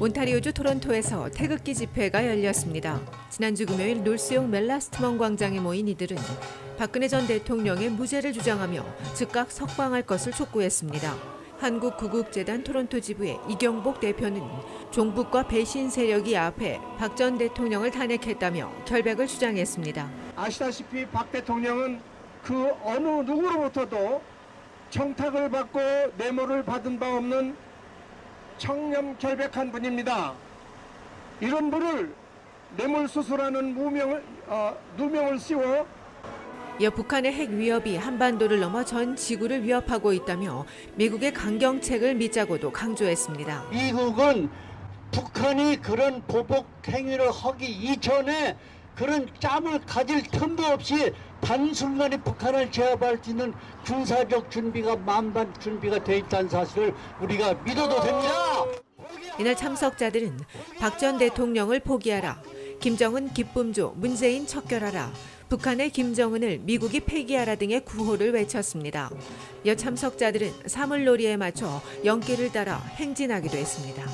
온타리오주 토론토에서 태극기 집회가 열렸습니다. 지난주 금요일 놀스용 멜라스트먼 광장에 모인 이들은 박근혜 전 대통령의 무죄를 주장하며 즉각 석방할 것을 촉구했습니다. 한국구국재단 토론토 지부의 이경복 대표는 종북과 배신 세력이 앞에 박 전 대통령을 탄핵했다며 결백을 주장했습니다. 아시다시피 박 대통령은 그 어느 누구로부터도 청탁을 받고 뇌물을 받은 바 없는 청렴 결백한 분입니다. 이런 분을 뇌물수수라는 무명을, 어, 누명을 씌워 이어 북한의 핵 위협이 한반도를 넘어 전 지구를 위협하고 있다며 미국의 강경책을 믿자고도 강조했습니다. 미국은 북한이 그런 보복 행위를 하기 이전에 그런 짬을 가질 틈도 없이 단순간에 북한을 제압할 수 있는 군사적 준비가 만반 준비가 돼 있다는 사실을 우리가 믿어도 됩니다. 이날 참석자들은 박 전 대통령을 포기하라. 김정은 기쁨조 문재인 척결하라. 북한의 김정은을 미국이 폐기하라 등의 구호를 외쳤습니다. 여 참석자들은 사물놀이에 맞춰 연길을 따라 행진하기도 했습니다.